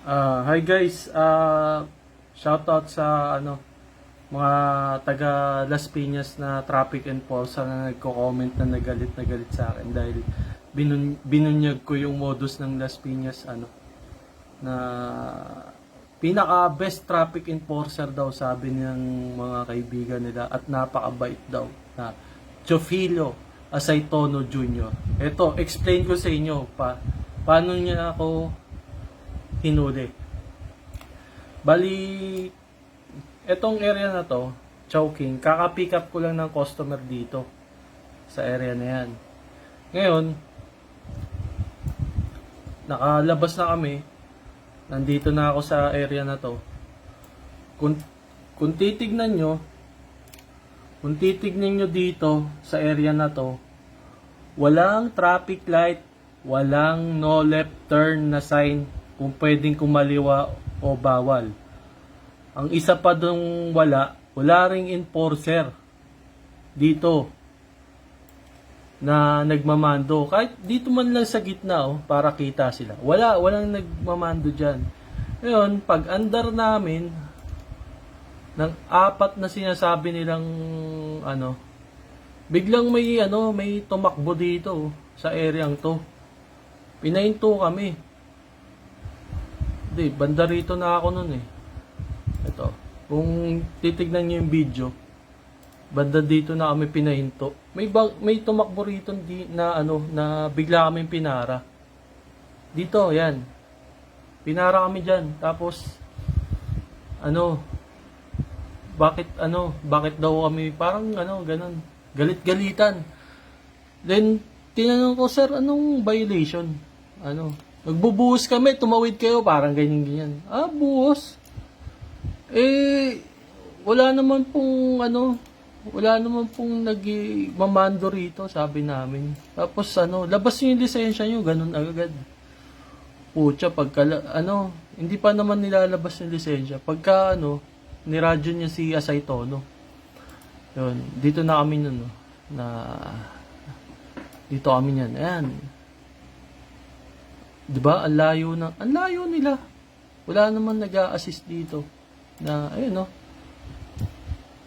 Ah, hi guys. Ah, shoutout sa ano mga taga Las Piñas na traffic enforcer na nagko-comment na nagalit na galit sa akin dahil binun binunyag ko yung modus ng Las Piñas ano na pinaka best traffic enforcer daw sabi ng mga kaibigan nila at napakabait daw na Chofilo Asaitono Jr. Ito, explain ko sa inyo pa paano niya ako hinuli. Bali, etong area na to, Chowking, kaka-pick up ko lang ng customer dito sa area na yan. Ngayon, nakalabas na kami. Nandito na ako sa area na to. Kung, kung titignan nyo, kung titignan nyo dito sa area na to, walang traffic light, walang no left turn na sign kung pwedeng kumaliwa o bawal. Ang isa pa dong wala, wala ring enforcer dito na nagmamando. Kahit dito man lang sa gitna oh, para kita sila. Wala, walang nagmamando dyan. Ngayon, pag andar namin, ng apat na sinasabi nilang ano, biglang may ano, may tumakbo dito oh, sa areang to. Pinahinto kami. Hindi, banda rito na ako nun eh. Ito. Kung titignan niyo yung video, banda dito na kami pinahinto. May bag, may tumakbo rito di, na ano na bigla kami pinara. Dito, yan. Pinara kami diyan. Tapos ano bakit ano, bakit daw kami parang ano, ganun. Galit-galitan. Then tinanong ko, "Sir, anong violation?" Ano? Nagbubuhos kami, tumawid kayo, parang ganyan ganyan. Ah, buhos. Eh, wala naman pong ano, wala naman pong nagmamando rito, sabi namin. Tapos ano, labas yung lisensya nyo, ganun agad. Pucha, pagka, ano, hindi pa naman nilalabas yung lisensya. Pagka, ano, niradyo niya si Asay Tono. Yun, dito na kami nun, no, na, dito kami niyan. Ayan. 'Di ba? Ang layo na, ang layo nila. Wala naman nag-a-assist dito. Na, ayun, no.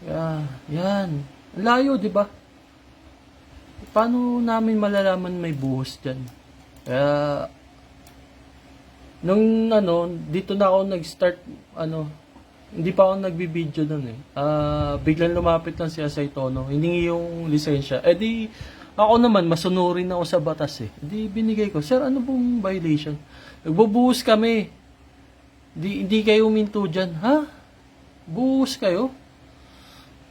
Yeah, yan. Ang layo, 'di ba? Paano namin malalaman may buhos diyan? Kaya nung ano, dito na ako nag-start ano, hindi pa ako nagbibideo doon eh. Ah, biglang lumapit lang si Asay Tono, hiningi yung lisensya. Eh di ako naman masunurin ako sa batas eh. Di binigay ko, "Sir, ano pong violation?" Nagbubuhos kami. Di hindi kayo minto diyan, ha? Buhos kayo?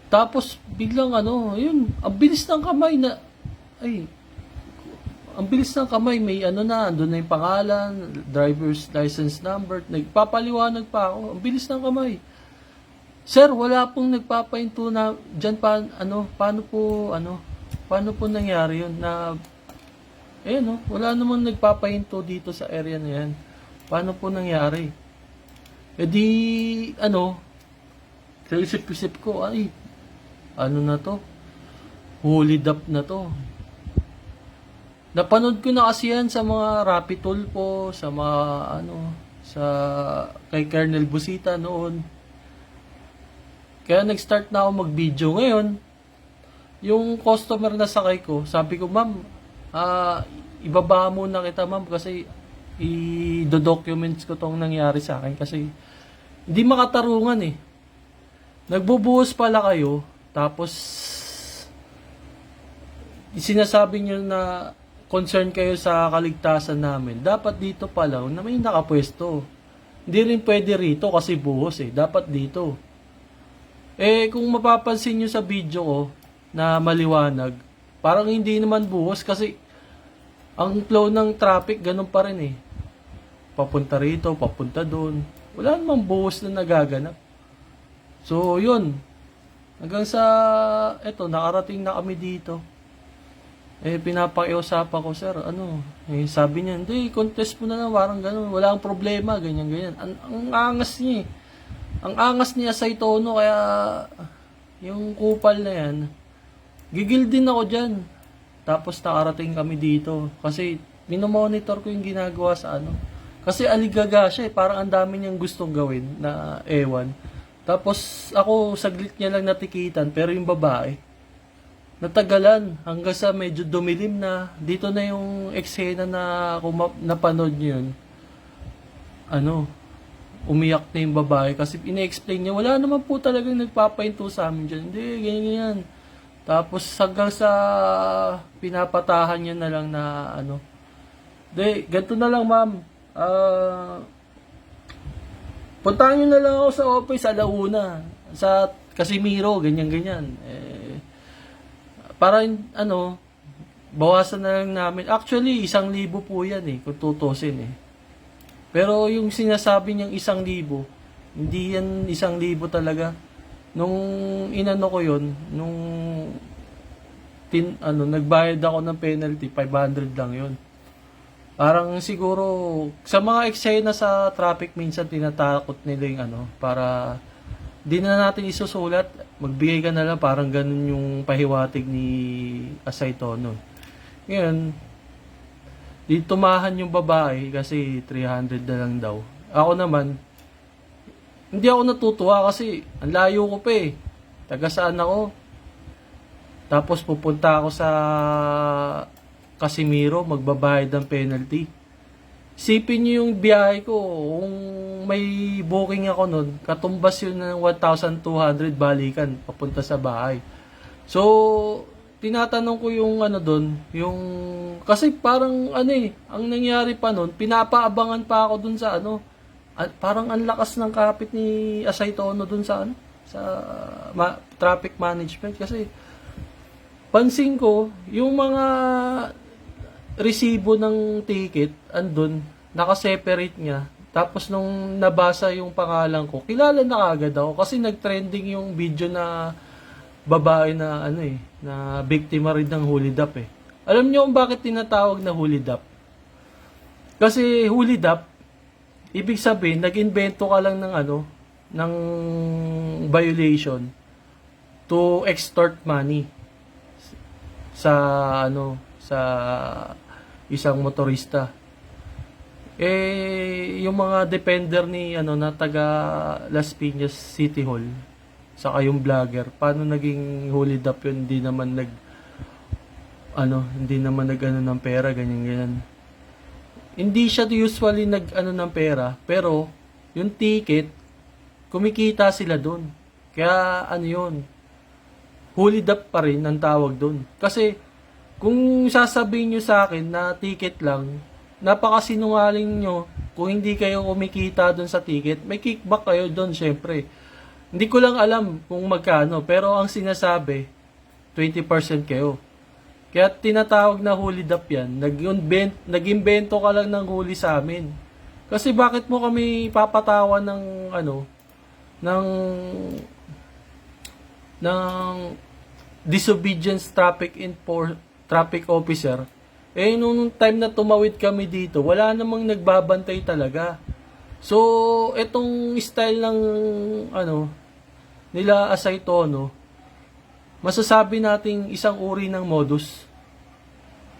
Tapos biglang ano, yun, ang bilis ng kamay na ay ang bilis ng kamay, may ano na, andun na yung pangalan, driver's license number, nagpapaliwanag pa ako, ang bilis ng kamay. Sir, wala pong nagpapainto na, dyan pa, ano, paano po, ano, paano po nangyari yun na, eh, no, wala namang nagpapahinto dito sa area na yan. Paano po nangyari? Eh di, ano, sa isip-isip ko, ay, ano na to? Hulid up na to. Napanood ko na kasi yan sa mga Rapid Tulpo, sa mga ano, sa kay Colonel Busita noon. Kaya nag-start na ako mag-video ngayon. Yung customer na sakay ko, sabi ko, ma'am, ah, ibaba muna kita ma'am kasi i-documents ko tong nangyari sa akin kasi hindi makatarungan eh. Nagbubuhos pala kayo, tapos sinasabi nyo na concern kayo sa kaligtasan namin, dapat dito pa lang na may nakapwesto. Hindi rin pwede rito kasi buhos eh. Dapat dito. Eh, kung mapapansin nyo sa video ko na maliwanag, parang hindi naman buhos kasi ang flow ng traffic ganun pa rin eh. Papunta rito, papunta doon. Wala namang buhos na nagaganap. So, yun. Hanggang sa, eto, nakarating na kami dito. Eh, pinapakiusapan ko, sir, ano, eh, sabi niya, hindi, contest mo na lang, parang gano'n, wala ang problema, ganyan, ganyan. Ang, ang angas niya, eh. Ang angas niya sa tono, kaya, yung kupal na yan, gigil din ako dyan. Tapos nakarating kami dito, kasi, minomonitor ko yung ginagawa sa ano, Kasi aligaga siya eh. Parang ang dami niyang gustong gawin na ewan. Tapos ako saglit niya lang natikitan pero yung babae natagalan. Hanggang sa medyo dumilim na. Dito na yung eksena na kung napanood niyo yun. Ano umiyak na yung babae. Kasi ina-explain niya wala naman po talagang nagpapahinto sa amin dyan. Hindi ganyan ganyan tapos hanggang sa pinapatahan niya na lang na ano de ganito na lang ma'am ah puntahan niyo na lang ako sa office alauna sa Casimiro ganyan ganyan eh para ano, bawasan na lang namin. Actually, isang libo po yan eh, kung tutusin eh. Pero yung sinasabi niyang isang libo, hindi yan isang libo talaga. Nung inano ko yon nung tin, ano, nagbayad ako ng penalty, 500 lang yon Parang siguro, sa mga eksena sa traffic, minsan tinatakot nila yung ano, para di na natin isusulat, magbigay ka na lang, parang ganun yung pahiwatig ni Asay Tono. Ngayon, di tumahan yung babae kasi 300 na lang daw. Ako naman, hindi ako natutuwa kasi ang layo ko pa eh. Taga saan ako? Tapos pupunta ako sa Casimiro, magbabayad ng penalty. Sipin niyo yung biyahe ko, kung may booking ako nun, katumbas yun ng 1,200 balikan papunta sa bahay. So, tinatanong ko yung ano doon, yung kasi parang ano eh, ang nangyari pa noon, pinapaabangan pa ako doon sa ano, parang ang lakas ng kapit ni Asay Tono doon sa ano, sa ma- traffic management kasi pansin ko yung mga resibo ng ticket andun, naka-separate niya. Tapos nung nabasa yung pangalan ko, kilala na kagad ako kasi nag-trending yung video na babae na ano eh, na biktima rin ng hulid up eh. Alam niyo kung bakit tinatawag na hulid up? Kasi hulid up, ibig sabihin, nag-invento ka lang ng ano, ng violation to extort money sa ano sa isang motorista. Eh yung mga depender ni ano na taga Las Piñas City Hall saka yung vlogger, paano naging hulid up yun? Hindi naman nag ano, hindi naman nag ano ng pera, ganyan ganyan. Hindi siya usually nag ano ng pera, pero yung ticket kumikita sila doon. Kaya ano yun, hulid up pa rin ang tawag doon. Kasi kung sasabihin nyo sa akin na ticket lang, napakasinungaling nyo kung hindi kayo kumikita doon sa ticket, may kickback kayo doon syempre. Hindi ko lang alam kung magkano, pero ang sinasabi, 20% kayo. Kaya tinatawag na huli up yan. Nag-invent, nag-invento ka lang ng huli sa amin. Kasi bakit mo kami papatawan ng ano, ng ng disobedience traffic enfor traffic officer eh nung time na tumawid kami dito wala namang nagbabantay talaga so etong style ng ano nila asay tono masasabi nating isang uri ng modus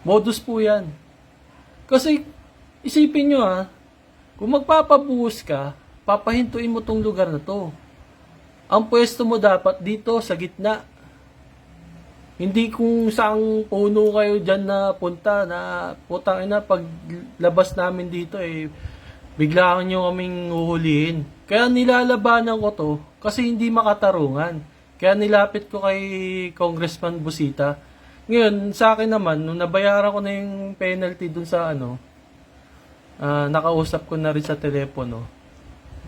modus po yan kasi isipin nyo ha kung magpapabuhos ka papahintuin mo tong lugar na to ang pwesto mo dapat dito sa gitna. Hindi kung saang puno kayo dyan na punta na putang ina pag labas namin dito eh biglaan nyo kaming uhulihin. Kaya nilalabanan ko to kasi hindi makatarungan. Kaya nilapit ko kay Congressman Busita. Ngayon, sa akin naman, nung nabayaran ko na yung penalty dun sa ano, ah, nakausap ko na rin sa telepono.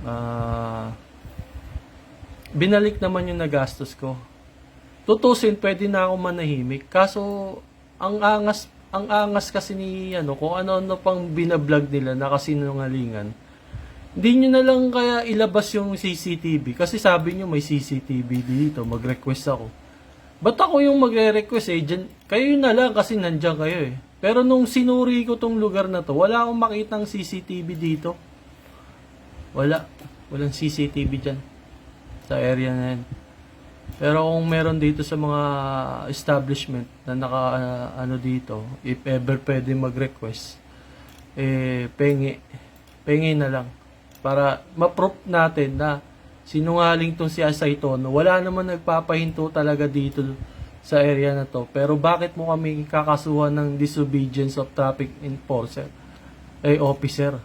Ah, binalik naman yung nagastos ko. Tutusin, pwede na ako manahimik. Kaso, ang angas, ang angas kasi ni, ano, kung ano-ano pang binablog nila na kasinungalingan. Hindi nyo na lang kaya ilabas yung CCTV. Kasi sabi nyo may CCTV dito, mag-request ako. Ba't ako yung magre-request eh? Dyan, kayo na lang kasi nandyan kayo eh. Pero nung sinuri ko tong lugar na to, wala akong makitang CCTV dito. Wala. Walang CCTV dyan sa area na yan. Pero kung meron dito sa mga establishment na naka ano dito, if ever pwede mag-request, eh pengi. pengin na lang. Para ma-proof natin na sinungaling tong si Asaytono. Wala naman nagpapahinto talaga dito sa area na to. Pero bakit mo kami kakasuhan ng disobedience of traffic enforcer? Eh, officer.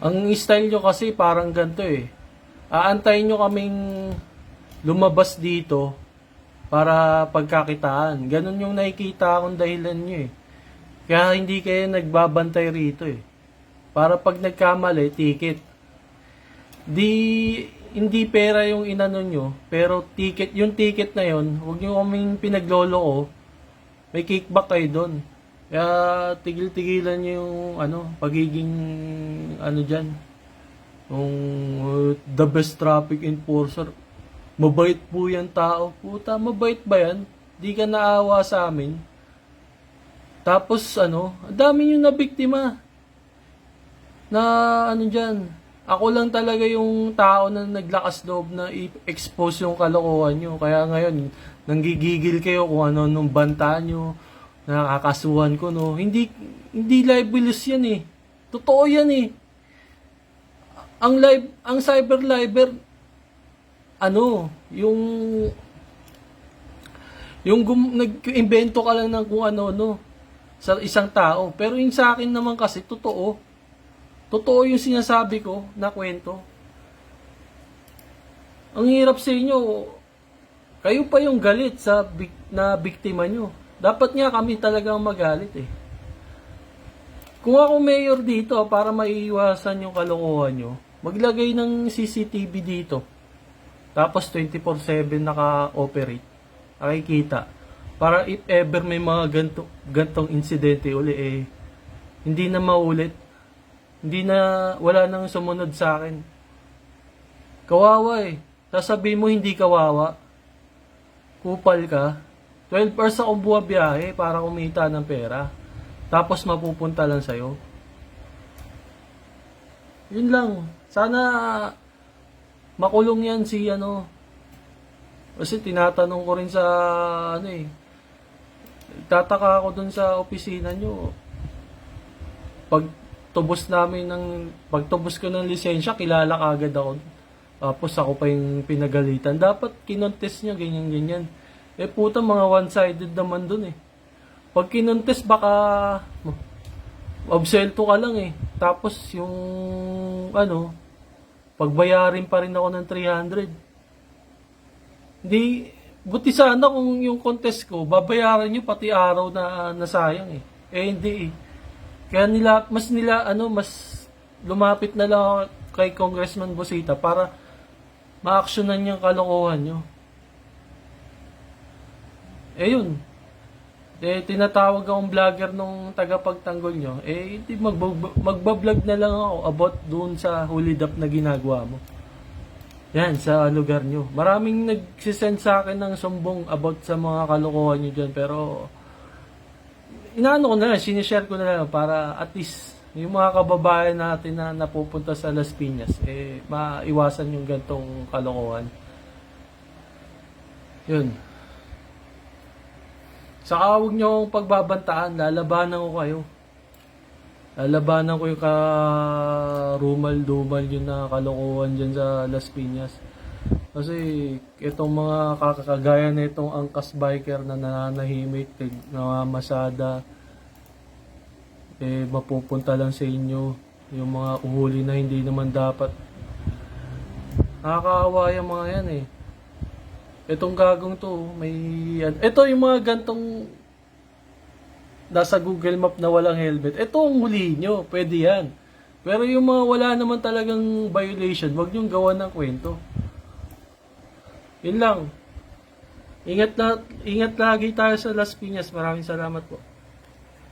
Ang style nyo kasi parang ganito eh. Aantayin nyo kaming lumabas dito para pagkakitaan. Ganon yung nakikita akong dahilan nyo eh. Kaya hindi kayo nagbabantay rito eh. Para pag nagkamali, ticket. Di, hindi pera yung inano nyo, pero ticket, yung ticket na yon huwag nyo kaming pinaglolo may kickback kayo doon. Kaya tigil-tigilan nyo yung ano, pagiging ano dyan. Yung uh, the best traffic enforcer. Mabait po yan tao. Puta, mabait ba yan? Di ka naawa sa amin. Tapos ano, dami yung nabiktima. Na ano dyan, ako lang talaga yung tao na naglakas loob na i-expose yung kalokohan nyo. Kaya ngayon, nanggigigil kayo kung ano nung banta nyo, nakakasuhan ko, no. Hindi, hindi libelous yan eh. Totoo yan eh. Ang live, ang cyber liber, ano, yung yung gum, nag-invento ka lang ng kung ano-no sa isang tao. Pero yung sa akin naman kasi, totoo. Totoo yung sinasabi ko na kwento. Ang hirap sa inyo, kayo pa yung galit sa na biktima nyo. Dapat nga kami talagang magalit eh. Kung ako mayor dito para maiiwasan yung kalokohan nyo, maglagay ng CCTV dito. Tapos 24-7 naka-operate. Nakikita. Para if ever may mga ganto, gantong insidente uli eh, hindi na maulit. Hindi na, wala nang sumunod sa akin. Kawawa eh. Sasabihin mo hindi kawawa. Kupal ka. 12 hours akong buwabiyahe para kumita ng pera. Tapos mapupunta lang sa'yo. Yun lang. Sana makulong yan si ano. Kasi tinatanong ko rin sa ano eh. Tataka ako dun sa opisina nyo. Pag tubos namin ng pag tubos ko ng lisensya, kilala ka agad ako. Tapos ako pa yung pinagalitan. Dapat kinontes niya ganyan ganyan. Eh puta mga one-sided naman dun eh. Pag kinontes baka obselto ka lang eh. Tapos yung ano, pagbayarin pa rin ako ng 300. Hindi, buti sana kung yung contest ko, babayaran nyo pati araw na nasayang eh. Eh hindi eh. Kaya nila, mas nila, ano, mas lumapit na lang kay Congressman Busita para ma-actionan yung kalokohan nyo. Eh yun, eh, tinatawag akong vlogger nung tagapagtanggol nyo, eh, hindi magbablog na lang ako about doon sa hulid up na ginagawa mo. Yan, sa lugar nyo. Maraming nagsisend sa akin ng sumbong about sa mga kalokohan nyo dyan, pero inaano ko na lang, sinishare ko na lang para at least yung mga kababayan natin na napupunta sa Las Piñas, eh, maiwasan yung gantong kalokohan. Yun. Saka huwag niyo akong pagbabantaan, lalabanan ko kayo. Lalabanan ko yung ka rumal-dumal yun na kalokohan dyan sa Las Piñas. Kasi itong mga kakagaya na itong angkas biker na nananahimik, namamasada, eh mapupunta lang sa inyo yung mga uhuli na hindi naman dapat. Nakakaawa yung mga yan eh. Itong gagong to, may... Ito yung mga gantong nasa Google Map na walang helmet. Ito ang huli nyo. Pwede yan. Pero yung mga wala naman talagang violation, wag nyo gawa ng kwento. Yun lang. Ingat na, ingat lagi tayo sa Las Piñas. Maraming salamat po.